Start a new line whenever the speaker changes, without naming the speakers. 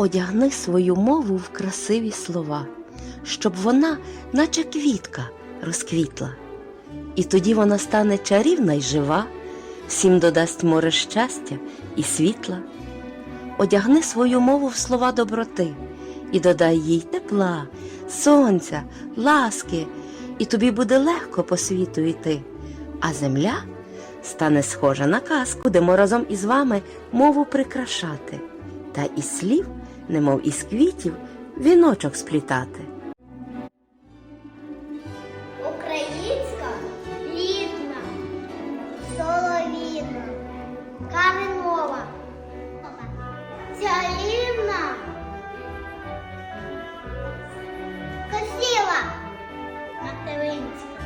Одягни свою мову в красиві слова, щоб вона, наче квітка, розквітла. І тоді вона стане чарівна й жива, всім додасть море щастя і світла. Одягни свою мову в слова доброти і додай їй тепла, сонця, ласки, і тобі буде легко по світу йти, а земля стане схожа на казку, де ми разом із вами мову прикрашати, та із слів, немов із квітів, віночок сплітати.
Українська рідна, солов'їна, калинова, чарівна, красива, материнська.